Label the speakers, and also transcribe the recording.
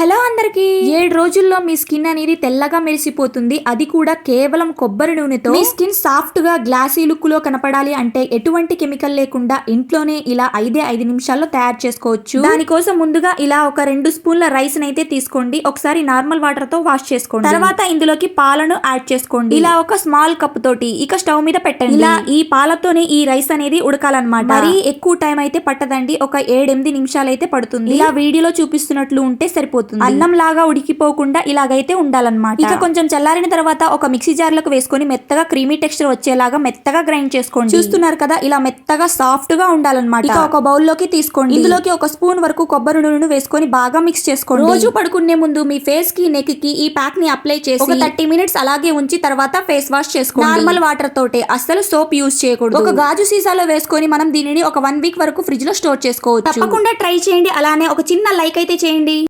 Speaker 1: Hello అందరికి. ఏడు రోజుల్లో మీ స్కిన్ అనేది తెల్లగా మెరిసిపోతుంది. అది కూడా కేవలం కొబ్బరి నూనెతో. మీ స్కిన్ సాఫ్ట్గా గ్లాసీ లుక్లో కనపడాలి అంటే ఎటువంటి కెమికల్ లేకుండా ఇంట్లోనే ఇలా ఐదే ఐదు నిమిషాల్లో తయారు చేసుకోవచ్చు. దానికోసం ముందుగా ఇలా ఒక రెండు స్పూన్ల రైస్ అయితే తీసుకోండి. ఒకసారి నార్మల్ వాటర్తో వాష్ చేసుకోండి. తర్వాత ఇందులోకి పాలను యాడ్ చేసుకోండి. ఇలా ఒక స్మాల్ కప్ తోటి ఇక స్టవ్ మీద పెట్టండి. ఇలా ఈ పాలతోనే ఈ రైస్ అనేది ఉడకాలన్నమాట. మరి ఎక్కువ టైం అయితే పట్టదండి. ఒక ఏడెనిమిది నిమిషాలు అయితే పడుతుంది. ఇలా వీడియోలో చూపిస్తున్నట్లు ఉంటే సరిపోతుంది. అన్నం లాగా ఉడికిపోకుండా ఇలాగైతే ఉండాలన్నమాట. ఇక కొంచెం చల్లారిన తర్వాత ఒక మిక్సీ జార్లకు వేసుకొని మెత్తగా క్రీమీ టెక్స్చర్ వచ్చేలాగా మెత్తగా గ్రైండ్ చేసుకోండి. చూస్తున్నారు కదా ఇలా మెత్తగా సాఫ్ట్గా ఉండాలన్నమాట. ఇక ఒక బౌల్లోకి తీసుకోండి. ఇందులోకి ఒక స్పూన్ వరకు కొబ్బరి నూనెను వేసుకొని బాగా మిక్స్ చేసుకోండి. రోజు పడుకునే ముందు మీ ఫేస్కి నెక్కి ఈ ప్యాక్ని అప్లై చేసి ఒక థర్టీ మినిట్స్ అలాగే ఉంచి తర్వాత ఫేస్ వాష్ చేసుకోండి. నార్మల్ వాటర్ తోటే అస్సలు సోప్ యూస్ చేయకూడదు. ఒక గాజు సీసాలో వేసుకొని మనం దీనిని ఒక వన్ వీక్ వరకు ఫ్రిడ్జ్లో స్టోర్ చేసుకోవచ్చు. తప్పకుండా ట్రై చేయండి. అలానే ఒక చిన్న లైక్ అయితే చేయండి.